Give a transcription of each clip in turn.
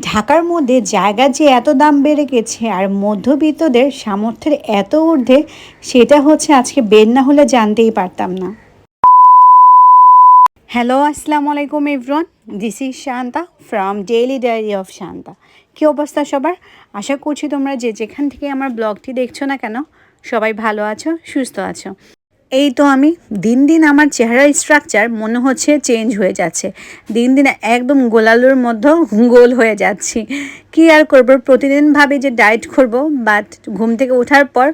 ঢাকার মধ্যে জায়গার যে এত দাম বেড়ে গেছে আর মধ্যবিত্তদের সামর্থ্যের এত ঊর্ধ্বে, সেটা হচ্ছে আজকে বের না হলে জানতেই পারতাম না। হ্যালো, আসসালামু আলাইকুম everyone this is Shanta from daily diary of Shanta. কী অবস্থা সবার? আশা করছি তোমরা যে যেখান থেকে আমার ব্লগটি দেখছ না কেন, সবাই ভালো আছো, সুস্থ আছো। এই তো আমি। দিন দিন আমার চেহারার স্ট্রাকচার মনে হচ্ছে চেঞ্জ হয়ে যাচ্ছে। দিন দিন একদম গোলালুর মধ্যে গোল হয়ে যাচ্ছি। কি আর করব? প্রতিদিন ভাবি যে ডায়েট করব বাট ঘুম থেকে ওঠার পর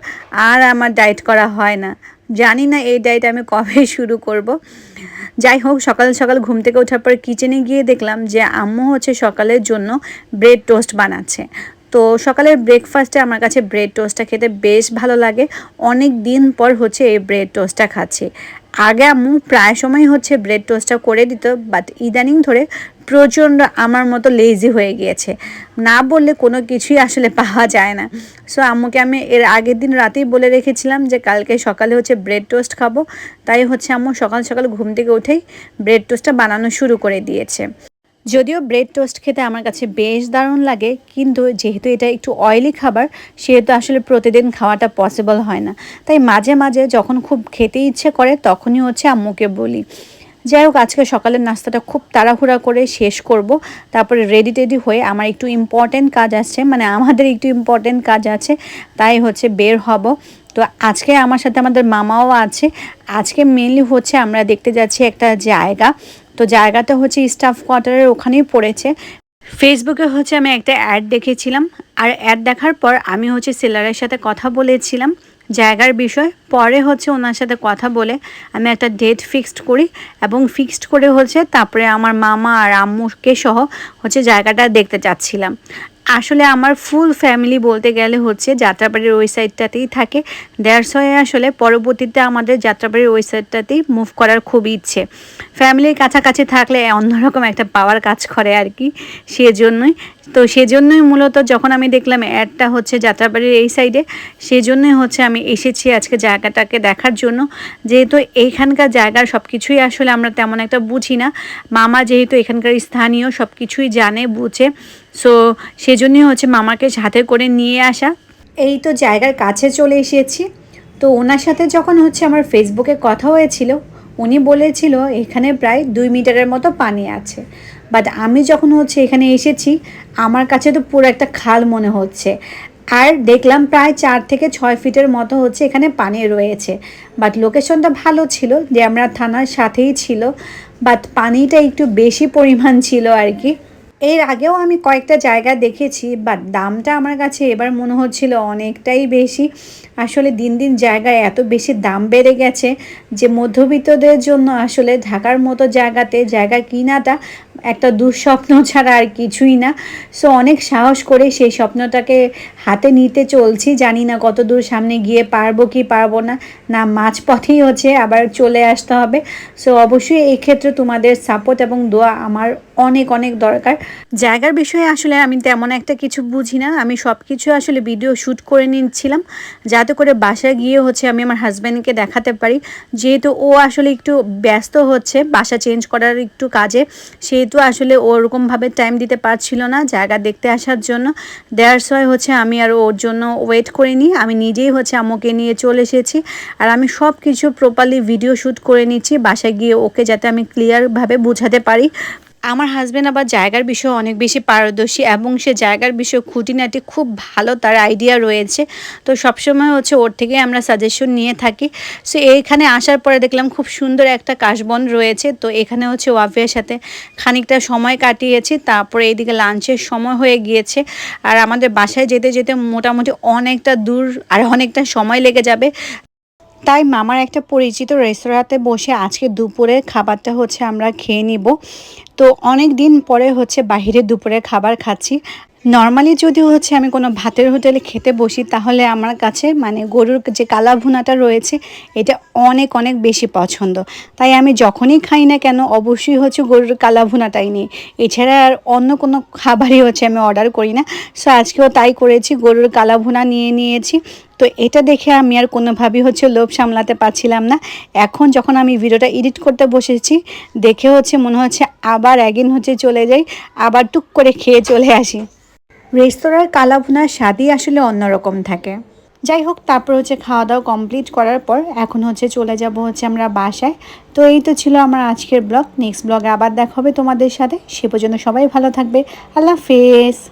আর আমার ডায়েট করা হয় না। জানি না এই ডায়েট আমি কবে শুরু করব। যাই হোক, সকাল সকাল ঘুম থেকে ওঠার পর কিচেনে গিয়ে দেখলাম যে আম্মু হচ্ছে সকালের জন্য ব্রেড টোস্ট বানাচ্ছে। তো সকালের ব্রেকফাস্টে আমার কাছে ব্রেড টোস্টটা খেতে বেশ ভালো লাগে। অনেক দিন পর হচ্ছে এই ব্রেড টোস্টটা খাচ্ছি। আগে আম্মু প্রায় সময় হচ্ছে ব্রেড টোস্টটা করে দিত বাট ইদানিং ধরে প্রচণ্ড আমার মতো লেজি হয়ে গিয়েছে। না বললে কোনো কিছুই আসলে পাওয়া যায় না। সো আম্মুকে আমি এর আগের দিন রাতেই বলে রেখেছিলাম যে, কালকে সকালে হচ্ছে ব্রেড টোস্ট খাব। তাই হচ্ছে আম্মু সকাল সকাল ঘুম থেকে উঠেই ব্রেড টোস্টটা বানানো শুরু করে দিয়েছে। যদিও ব্রেড টোস্ট খেতে আমার কাছে বেশ দারুণ লাগে, কিন্তু যেহেতু এটা একটু অয়েলি খাবার, সেহেতু আসলে প্রতিদিন খাওয়াটা পসিবল হয় না। তাই মাঝে মাঝে যখন খুব খেতে ইচ্ছে করে, তখনই হচ্ছে আম্মুকে বলি, যাই হোক, আজকে সকালের নাস্তাটা খুব তাড়াহুড়া করে শেষ করব। তারপরে রেডি টেডি হয়ে আমার একটু ইম্পর্টেন্ট কাজ আছে মানে আমাদের একটু ইম্পর্টেন্ট কাজ আছে, তাই হচ্ছে বের হব। তো আজকে আমার সাথে আমাদের মামাও আছে। আজকে মেনলি হচ্ছে আমরা দেখতে যাচ্ছি একটা জায়গা তো জায়গাটা হচ্ছে স্টাফ কোয়ার্টারের ওখানেই পড়েছে। ফেসবুকে হচ্ছে আমি একটা অ্যাড দেখেছিলাম, আর অ্যাড দেখার পর আমি হচ্ছে সেলারের সাথে কথা বলেছিলাম জায়গার বিষয়, পরে হচ্ছে ওনার সাথে কথা বলে আমি একটা ডেট ফিক্সড করি এবং ফিক্সড করে হচ্ছে তারপরে আমার মামা আর আম্মুকে সহ হচ্ছে জায়গাটা দেখতে চাচ্ছিলাম। আসলে আমার ফুল ফ্যামিলি বলতে গেলে হচ্ছে যাত্রাবাড়ির ওই সাইডটাতেই থাকে। দেড়শো আসলে পরবর্তীতে আমাদের যাত্রাবাড়ির ওই সাইডটাতেই মুভ করার খুব ইচ্ছে। ফ্যামিলির কাছাকাছি থাকলে অন্যরকম একটা পাওয়ার কাজ করে আর কি, সেজন্যই। তো সেজন্যই মূলত যখন আমি দেখলাম অ্যাডটা হচ্ছে যাত্রাবাড়ির এই সাইডে সেজন্যই হচ্ছে আমি এসেছি আজকে জায়গাটাকে দেখার জন্য। যেহেতু এইখানকার জায়গার সব কিছুই আসলে আমরা তেমন একটা বুঝি না। মামা যেহেতু এখানকার স্থানীয় সব কিছুই জানে, বুঝে। সো সেজন্যই হচ্ছে মামাকে সাথে করে নিয়ে আসা। এই তো জায়গার কাছে চলে এসেছি। তো ওনার সাথে যখন হচ্ছে আমার ফেসবুকে কথা হয়েছিল, উনি বলেছিল এখানে প্রায় দুই মিটারের মতো পানি আছে। বাট আমি যখন হচ্ছে এখানে এসেছি, আমার কাছে তো পুরো একটা খাল মনে হচ্ছে। আর দেখলাম প্রায় চার থেকে ছয় ফিটের মতো হচ্ছে এখানে পানি রয়েছে। বাট লোকেশনটা ভালো ছিল যে আমরা থানার সাথেই ছিল। বাট পানিটা একটু বেশি পরিমাণ ছিল আর কি। এর আগেও আমি কয়েকটা জায়গা দেখেছি বাট দামটা আমার কাছে এবার মনে হচ্ছিল অনেকটাই বেশি। আসলে দিন দিন জায়গায় এত বেশি দাম বেড়ে গেছে যে মধ্যবিত্তদের জন্য আসলে ঢাকার মতো জায়গাতে জায়গা কিনাটা একটা দুঃস্বপ্ন ছাড়া আর কিছুই না। সো অনেক সাহস করে সেই স্বপ্নটাকে হাতে নিতে চলছি। জানি না কত দূর সামনে গিয়ে পারব কি পারব না। না, মাঝপথেই হচ্ছে আবার চলে আসতে হবে। সো অবশ্যই এই ক্ষেত্রে তোমাদের সাপোর্ট এবং দোয়া আমার অনেক অনেক দরকার। জায়গার বিষয়ে আসলে আমি তেমন একটা কিছু বুঝি না। আমি সব কিছু আসলে ভিডিও শ্যুট করে নিচ্ছিলাম। যাতে করে বাসায় গিয়ে হচ্ছে আমি আমার হাজব্যান্ডকে দেখাতে পারি। যেহেতু ও আসলে একটু ব্যস্ত হচ্ছে, বাসা চেঞ্জ করার একটু কাজে সেহেতু আসলে ওরকমভাবে টাইম দিতে পারছিল না জায়গা দেখতে আসার জন্য। দেয়ার সয় হচ্ছে আমি আর ওর জন্য ওয়েট করিনি। আমি নিজেই হচ্ছে আমাকে নিয়ে চলে এসেছি আর আমি সব কিছু প্রপারলি ভিডিও শ্যুট করে নিচ্ছি। বাসায় গিয়ে ওকে যাতে আমি ক্লিয়ারভাবে বোঝাতে পারি। আমার হাজব্যান্ড আবার জায়গার বিষয়ে অনেক বেশি পারদর্শী এবং সে জায়গার বিষয়ে খুঁটিনাটি খুব ভালো তার আইডিয়া রয়েছে। তো সবসময় হচ্ছে ওর থেকে আমরা সাজেশন নিয়ে থাকি। সো এইখানে আসার পরে দেখলাম খুব সুন্দর একটা কাশবন রয়েছে। তো এখানে হচ্ছে ওয়াফিয়ার সাথে খানিকটা সময় কাটিয়েছি। তারপরে এইদিকে লাঞ্চের সময় হয়ে গিয়েছে। আর আমাদের বাসায় যেতে যেতে মোটামুটি অনেকটা দূর আর অনেকটা সময় লেগে যাবে। তাই মামার একটা পরিচিত রেস্তোরাঁতে বসে আজকে দুপুরের খাবারটা হচ্ছে আমরা খেয়ে নিব। তো অনেক দিন পরে হচ্ছে বাহিরে দুপুরে খাবার খাচ্ছি। নর্মালি যদি হচ্ছে আমি কোনো ভাতের হোটেলে খেতে বসি, তাহলে আমার কাছে মানে গরুর যে কালা ভুনাটা রয়েছে, এটা অনেক অনেক বেশি পছন্দ। তাই আমি যখনই খাই না কেন, অবশ্যই হচ্ছে গরুর কালা ভুনাটাই নিই। এছাড়া আর অন্য কোনো খাবারই হচ্ছে আমি অর্ডার করি না। সো আজকেও তাই করেছি, গরুর কালা ভুনা নিয়ে নিয়েছি। তো এটা দেখে আমি আর কোনোভাবেই হচ্ছে লোভ সামলাতে পারছিলাম না। এখন যখন আমি ভিডিওটা এডিট করতে বসেছি, দেখে হচ্ছে মনে হচ্ছে আবার একদিন হচ্ছে চলে যাই, আবার টুক করে খেয়ে চলে আসি। রেস্তোরাঁর কালা ভুনার স্বাদই আসলে অন্যরকম থাকে। যাই হোক, তারপর হচ্ছে খাওয়া দাওয়া কমপ্লিট করার পর এখন হচ্ছে চলে যাব হচ্ছে আমরা বাসায়। তো এই তো ছিল আমার আজকের ব্লগ। নেক্সট ব্লগে আবার দেখা হবে তোমাদের সাথে। সে পর্যন্ত সবাই ভালো থাকবে। আল্লাহ হাফেজ।